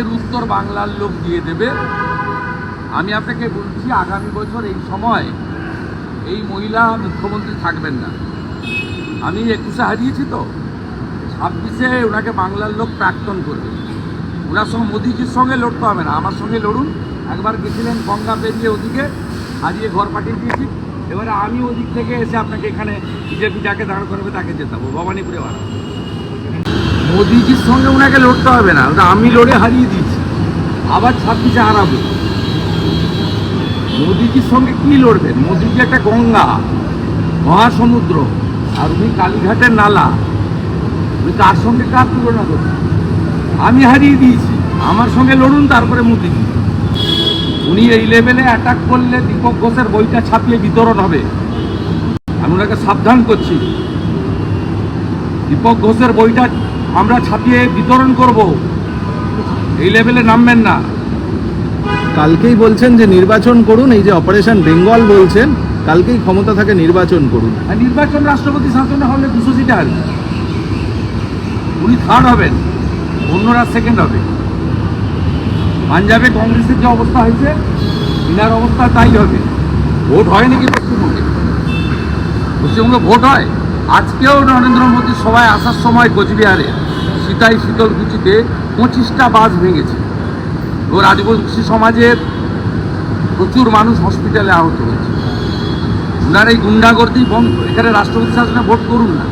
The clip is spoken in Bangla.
এর উত্তর বাংলার লোক দিয়ে দেবে। আমি আপনাকে বলছি, আগামী বছর এই সময় এই মহিলা মুখ্যমন্ত্রী থাকবেন না। আমি একুশে হারিয়েছি তো। ছাব্বিশে ওনাকে বাংলার লোক প্রাক্তন করবে। ওনার সঙ্গে মোদিজির সঙ্গে লড়তে হবে না। আমার সঙ্গে লড়ুন। একবার গেছিলেন গঙ্গা পেরিয়ে ওদিকে, হারিয়ে ঘর পাঠিয়ে দিয়েছি। এবারে আমি ওদিক থেকে এসে আপনাকে এখানে বিজেপি যাকে দাঁড় করবে, তাকে জেতাবো। ভবানীপুরে বাড়া মোদিজির সঙ্গে ওনাকে লড়তে হবে না, ওটা আমি লড়ে হারিয়ে দিয়েছি। আবার ছাব্বিশে হারাবো। মোদিজির সঙ্গে কি লড়বেন? মোদিজি একটা গঙ্গা, মহাসমুদ্র, আর উনি কালীঘাটের নালা। উনি কার সঙ্গে কার তুলনা করবেন আমি হারিয়ে দিয়েছি। আমার সঙ্গে লড়ুন তারপরে মোদিজি। উনি এই লেভেলে অ্যাটাক করলে দীপক ঘোষের বইটা ছাপিয়ে বিতরণ হবে। আমি ওনাকে সাবধান করছি। দীপক ঘোষের বইটা আমরা ছাপিয়ে বিতরণ করব। এই লেভেলে নামবেন না। কালকেই বলছেন যে নির্বাচন করুন এই যে অপারেশন বেঙ্গল বলছেন কালকেই ক্ষমতা থাকে নির্বাচন করুন। আর নির্বাচন রাষ্ট্রপতি শাসনে হলে দুশো সিটে আসবে উনি থার্ড হবেন অন্যরা সেকেন্ড হবে। পাঞ্জাবে কংগ্রেসের যে অবস্থা হয়েছে ইনার অবস্থা তাই হবে। ভোট হয় নাকি পশ্চিমবঙ্গে? পশ্চিমবঙ্গে ভোট হয়। আজকেও নরেন্দ্র মোদী সবাই আসার সময় কোচবিহারে। সীতাই শীতলকুচিতে পঁচিশটা বাস ভেঙেছে। ও রাজবংশী সমাজের প্রচুর মানুষ হসপিটালে আহত হয়েছে। ওনার এই গুন্ডাগর্দি বন্ধ, এখানে রাষ্ট্রপতি শাসনে ভোট করুন না।